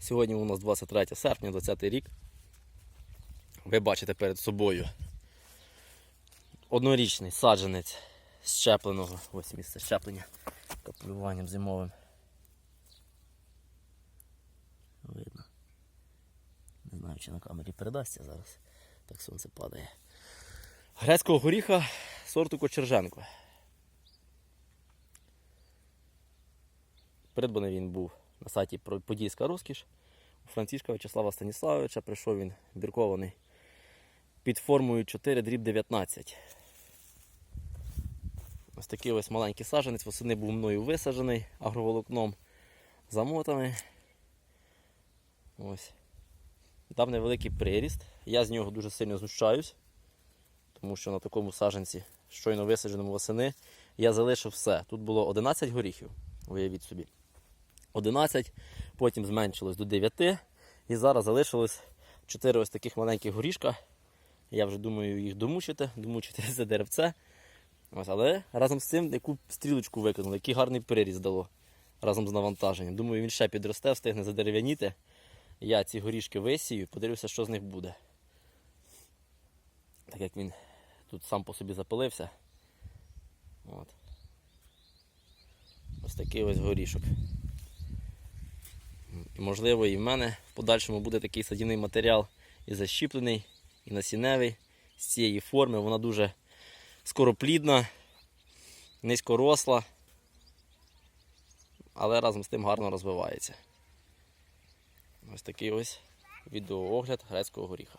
Сьогодні у нас 23 серпня, 20 рік. Ви бачите перед собою однорічний саджанець щепленого. Ось місце щеплення капелюванням зимовим. Видно. Не знаю, чи на камері передасться зараз. Так сонце падає. Грецького горіха сорту Кочерженко. Придбаний він був на сайті Подільська розкіш у Францішка В'ячеслава Станіславовича. Прийшов він біркований під формою 4 дріб 19. Ось такий ось маленький саджанець. Восени був мною висаджений агроволокном замотаний. Ось. Дав невеликий приріст. Я з нього дуже сильно знущаюсь, тому що на такому саджанці, щойно висадженому восени, я залишив все. Тут було 11 горіхів, уявіть собі. 11, потім зменшилось до 9, і зараз залишилось 4 ось таких маленьких горішка. Я вже думаю їх домучити, домучити це деревце. Ось, але разом з цим яку стрілочку викинули, який гарний приріст дало разом з навантаженням. Думаю, він ще підросте, встигне задерев'яніти. Я ці горішки висію, подивлюся, що з них буде. Так як він тут сам по собі запилився. От. Ось такий ось горішок. І, можливо, і в мене в подальшому буде такий садівний матеріал і защіплений, і насінневий з цієї форми. Вона дуже скороплідна, низькоросла, але разом з тим гарно розвивається. Ось такий ось відеоогляд грецького горіха.